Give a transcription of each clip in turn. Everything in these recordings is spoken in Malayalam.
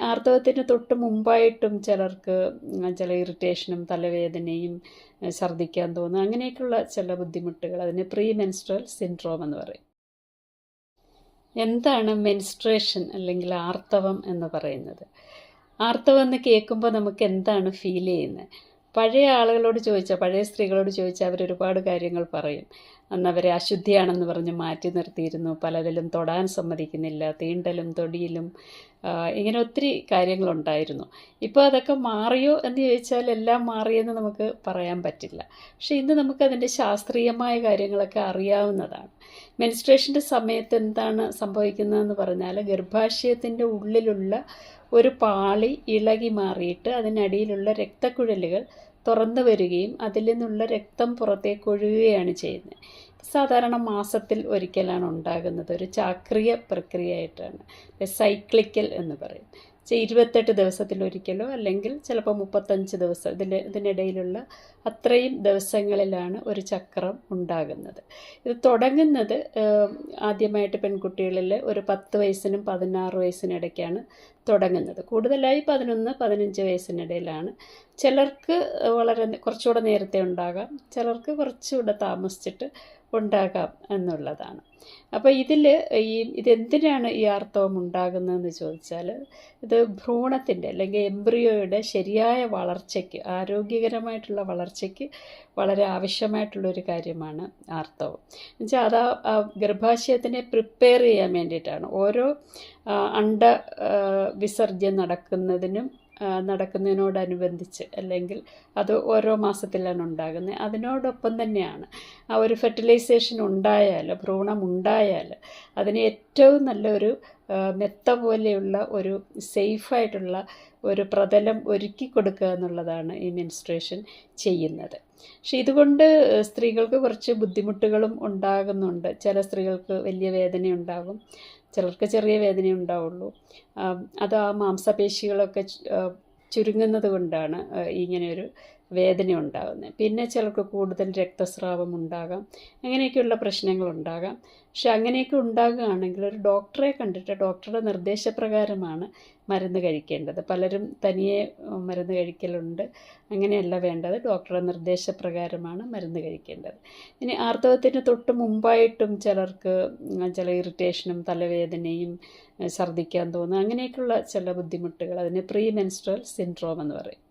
ആർത്തവത്തിന് തൊട്ട് മുമ്പായിട്ടും ചിലർക്ക് ചില ഇറിറ്റേഷനും തലവേദനയും ഛർദ്ദിക്കാൻ തോന്നുക അങ്ങനെയൊക്കെയുള്ള ചില ബുദ്ധിമുട്ടുകൾ. അതിന് പ്രീ മെൻസ്ട്രൽ സിൻഡ്രോം എന്ന് പറയും. എന്താണ് മെൻസ്ട്രേഷൻ അല്ലെങ്കിൽ ആർത്തവം എന്ന് പറയുന്നത്? ആർത്തവം എന്ന് കേൾക്കുമ്പോൾ നമുക്ക് എന്താണ് ഫീൽ ചെയ്യുന്നത്? പഴയ ആളുകളോട് ചോദിച്ചാൽ പഴയ സ്ത്രീകളോട് ചോദിച്ചാൽ അവരൊരുപാട് കാര്യങ്ങൾ പറയും. അന്ന് അവരെ അശുദ്ധിയാണെന്ന് പറഞ്ഞ് മാറ്റി നിർത്തിയിരുന്നു. പലതിലും തൊടാൻ സമ്മതിക്കുന്നില്ല തീണ്ടലും തൊടിയിലും ഇങ്ങനെ ഒത്തിരി കാര്യങ്ങളുണ്ടായിരുന്നു. ഇപ്പോൾ അതൊക്കെ മാറിയോ എന്ന് ചോദിച്ചാൽ എല്ലാം മാറിയെന്ന് നമുക്ക് പറയാൻ പറ്റില്ല. പക്ഷേ ഇന്ന് നമുക്കതിന്റെ ശാസ്ത്രീയമായ കാര്യങ്ങളൊക്കെ അറിയാവുന്നതാണ്. മെൻസ്ട്രേഷന്റെ സമയത്ത് എന്താണ് സംഭവിക്കുന്നതെന്ന് പറഞ്ഞാൽ ഗർഭാശയത്തിന്റെ ഉള്ളിലുള്ള ഒരു പാളി ഇളകി മാറിയിട്ട് അതിനടിയിലുള്ള രക്തക്കുഴലുകൾ തുറന്നു വരികയും അതിൽ നിന്നുള്ള രക്തം പുറത്തേക്ക് ഒഴുകുകയാണ് ചെയ്യുന്നത്. സാധാരണ മാസത്തിൽ ഒരിക്കലാണ് ഉണ്ടാകുന്നത്. ഒരു ചാക്രിയ പ്രക്രിയ ആയിട്ടാണ് സൈക്ലിക്കൽ എന്ന് പറയും. ഇരുപത്തെട്ട് ദിവസത്തിലൊരിക്കലോ അല്ലെങ്കിൽ ചിലപ്പോൾ മുപ്പത്തഞ്ച് ദിവസം ഇതിൽ ഇതിനിടയിലുള്ള അത്രയും ദിവസങ്ങളിലാണ് ഒരു ചക്രം ഉണ്ടാകുന്നത്. ഇത് തുടങ്ങുന്നത് ആദ്യമായിട്ട് പെൺകുട്ടികളിൽ ഒരു പത്ത് വയസ്സിനും പതിനാറ് വയസ്സിനിടയ്ക്കാണ് തുടങ്ങുന്നത്. കൂടുതലായി പതിനൊന്ന് പതിനഞ്ച് വയസ്സിനിടയിലാണ്. ചിലർക്ക് വളരെ കുറച്ചുകൂടെ നേരത്തെ ഉണ്ടാകാം. ചിലർക്ക് കുറച്ചുകൂടെ താമസിച്ചിട്ട് ഉണ്ടാകാം എന്നുള്ളതാണ്. അപ്പോൾ ഇതിൽ ഈ ഇതെന്തിനാണ് ഈ ആർത്തവം ഉണ്ടാകുന്നതെന്ന് ചോദിച്ചാൽ ഇത് ഭ്രൂണത്തിന്റെ അല്ലെങ്കിൽ എംബ്രിയോയുടെ ശരിയായ വളർച്ചയ്ക്ക് ആരോഗ്യകരമായിട്ടുള്ള വളർച്ചയ്ക്ക് വളരെ ആവശ്യമായിട്ടുള്ളൊരു കാര്യമാണ് ആർത്തവം. എന്നുവെച്ചാൽ അത് ആ ഗർഭാശയത്തിനെ പ്രിപ്പയർ ചെയ്യാൻ വേണ്ടിയിട്ടാണ്. ഓരോ അണ്ട വിസർജ്യം നടക്കുന്നതിനും നടക്കുന്നതിനോടനുബന്ധിച്ച് അല്ലെങ്കിൽ അത് ഓരോ മാസത്തിലാണ് ഉണ്ടാകുന്നത്. അതിനോടൊപ്പം തന്നെയാണ് ആ ഒരു ഫെർട്ടിലൈസേഷൻ ഉണ്ടായാൽ ഭ്രൂണം ഉണ്ടായാൽ അതിന് ഏറ്റവും നല്ലൊരു മെത്ത പോലെയുള്ള ഒരു സേഫായിട്ടുള്ള ഒരു പ്രതലം ഒരുക്കി കൊടുക്കുക എന്നുള്ളതാണ് ഈ മെൻസ്ട്രേഷൻ ചെയ്യുന്നത്. പക്ഷെ ഇതുകൊണ്ട് സ്ത്രീകൾക്ക് കുറച്ച് ബുദ്ധിമുട്ടുകളും ഉണ്ടാകുന്നുണ്ട്. ചില സ്ത്രീകൾക്ക് വലിയ വേദനയുണ്ടാകും. ചിലർക്ക് ചെറിയ വേദന ഉണ്ടാവുള്ളൂ. അത് ആ മാംസപേശികളൊക്കെ ചുരുങ്ങുന്നത് കൊണ്ടാണ് ഇങ്ങനെയൊരു വേദന ഉണ്ടാകുന്നത് പിന്നെ ചിലർക്ക് കൂടുതൽ രക്തസ്രാവം ഉണ്ടാകാം. അങ്ങനെയൊക്കെയുള്ള പ്രശ്നങ്ങളുണ്ടാകാം പക്ഷെ അങ്ങനെയൊക്കെ ഉണ്ടാകുകയാണെങ്കിൽ ഒരു ഡോക്ടറെ കണ്ടിട്ട് ഡോക്ടറുടെ നിർദ്ദേശപ്രകാരമാണ് മരുന്ന് കഴിക്കേണ്ടത്. പലരും തനിയെ മരുന്ന് കഴിക്കലുണ്ട്. അങ്ങനെയല്ല വേണ്ടത്. ഡോക്ടറുടെ നിർദ്ദേശപ്രകാരമാണ് മരുന്ന് കഴിക്കേണ്ടത്. ഇനി ആർത്തവത്തിന് തൊട്ട് മുമ്പായിട്ടും ചിലർക്ക് ചില ഇറിറ്റേഷനും തലവേദനയും ഛർദ്ദിക്കാൻ തോന്നുക അങ്ങനെയൊക്കെയുള്ള ചില ബുദ്ധിമുട്ടുകൾ. അതിന് പ്രീ മെൻസ്ട്രൽ സിൻഡ്രോം എന്ന് പറയും.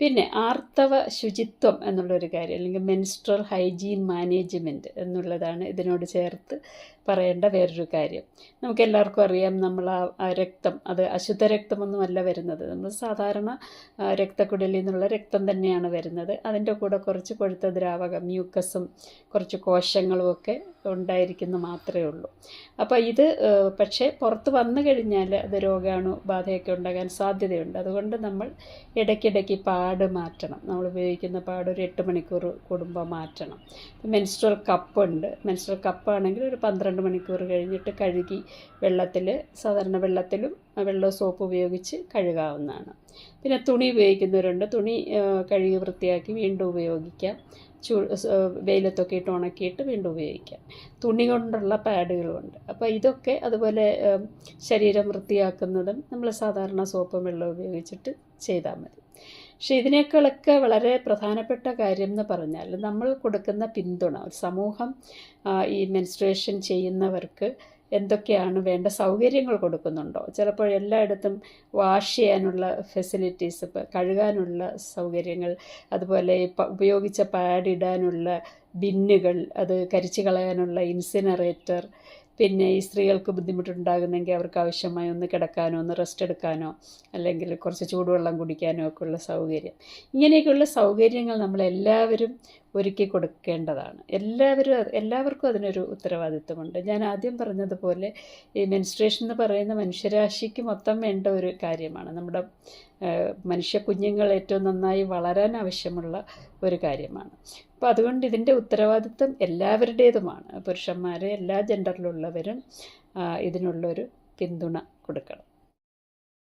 പിന്നെ ആർത്തവ ശുചിത്വം എന്നുള്ളൊരു കാര്യം അല്ലെങ്കിൽ മെൻസ്ട്രൽ ഹൈജീൻ മാനേജ്മെന്റ് എന്നുള്ളതാണ് ഇതിനോട് ചേർത്ത് പറയേണ്ട വേറൊരു കാര്യം. നമുക്ക് എല്ലാവർക്കും അറിയാം നമ്മൾ ആ രക്തം അത് അശുദ്ധ രക്തമൊന്നുമല്ല വരുന്നത്. നമ്മൾ സാധാരണ രക്തക്കുടലിൽ നിന്നുള്ള രക്തം തന്നെയാണ് വരുന്നത്. അതിന്റെ കൂടെ കുറച്ച് കൊഴുത്ത ദ്രാവകം മ്യൂക്കസും കുറച്ച് കോശങ്ങളും ഒക്കെ ഉണ്ടായിരിക്കുന്ന മാത്രമേ ഉള്ളൂ. അപ്പോൾ ഇത് പക്ഷേ പുറത്ത് വന്നു കഴിഞ്ഞാൽ അത് രോഗാണു ബാധയൊക്കെ ഉണ്ടാകാൻ സാധ്യതയുണ്ട്. അതുകൊണ്ട് നമ്മൾ ഇടയ്ക്കിടയ്ക്ക് പാട് മാറ്റണം. നമ്മൾ ഉപയോഗിക്കുന്ന പാട് ഒരു എട്ട് മണിക്കൂർ കൂടുമ്പോൾ മാറ്റണം. മെൻസ്ട്രൽ കപ്പുണ്ട് മെൻസ്ട്രൽ കപ്പാണെങ്കിൽ ഒരു പന്ത്രണ്ട് മണിക്കൂർ കഴിഞ്ഞിട്ട് കഴുകി വെള്ളത്തിൽ സാധാരണ വെള്ളത്തിലും വെള്ളവും സോപ്പ് ഉപയോഗിച്ച് കഴുകാവുന്നതാണ്. പിന്നെ തുണി ഉപയോഗിക്കുന്നവരുണ്ട്. തുണി കഴുകി വൃത്തിയാക്കി വീണ്ടും ഉപയോഗിക്കാം. ചൂ വെയിലത്തൊക്കെ ഇട്ട് ഉണക്കിയിട്ട് വീണ്ടും ഉപയോഗിക്കാം. തുണി കൊണ്ടുള്ള പാഡുകളുണ്ട്. അപ്പോൾ ഇതൊക്കെ അതുപോലെ ശരീരം വൃത്തിയാക്കുന്നതും നമ്മൾ സാധാരണ സോപ്പും വെള്ളവും ഉപയോഗിച്ചിട്ട് ചെയ്താൽ മതി. പക്ഷെ ഇതിനേക്കാളൊക്കെ വളരെ പ്രധാനപ്പെട്ട കാര്യം എന്ന് പറഞ്ഞാൽ നമ്മൾ കൊടുക്കുന്ന പിന്തുണ സമൂഹം ഈ മെൻസ്ട്രേഷൻ ചെയ്യുന്നവർക്ക് എന്തൊക്കെയാണ് വേണ്ട സൗകര്യങ്ങൾ കൊടുക്കുന്നുണ്ടോ? ചിലപ്പോൾ എല്ലായിടത്തും വാഷ് ചെയ്യാനുള്ള ഫെസിലിറ്റീസ് ഇപ്പോൾ കഴുകാനുള്ള സൗകര്യങ്ങൾ അതുപോലെ ഉപയോഗിച്ച പാഡിടാനുള്ള ബിന്നുകൾ അത് കരിച്ചു കളയാനുള്ള ഇൻസിനറേറ്റർ പിന്നെ ഈ സ്ത്രീകൾക്ക് ബുദ്ധിമുട്ടുണ്ടാകുന്നെങ്കിൽ അവർക്ക് ആവശ്യമായി ഒന്ന് കിടക്കാനോ ഒന്ന് റെസ്റ്റ് എടുക്കാനോ അല്ലെങ്കിൽ കുറച്ച് ചൂടുവെള്ളം കുടിക്കാനോ ഒക്കെ ഉള്ള സൗകര്യം. ഇങ്ങനെയൊക്കെയുള്ള സൗകര്യങ്ങൾ നമ്മളെല്ലാവരും ഒരുക്കി കൊടുക്കേണ്ടതാണ്. എല്ലാവരും എല്ലാവർക്കും അതിനൊരു ഉത്തരവാദിത്വമുണ്ട്. ഞാൻ ആദ്യം പറഞ്ഞതുപോലെ ഈ മെൻസ്ട്രേഷൻ എന്ന് പറയുന്ന മനുഷ്യരാശിക്ക് മൊത്തം വേണ്ട ഒരു കാര്യമാണ്. നമ്മുടെ മനുഷ്യ കുഞ്ഞുങ്ങൾ ഏറ്റവും നന്നായി വളരാൻ ആവശ്യമുള്ള ഒരു കാര്യമാണ്. അപ്പോൾ അതുകൊണ്ട് ഇതിന്റെ ഉത്തരവാദിത്വം എല്ലാവരുടേതുമാണ്. പുരുഷന്മാരെ എല്ലാ ജെൻഡറിലുള്ളവരും ഇതിനുള്ളൊരു പിന്തുണ കൊടുക്കണം.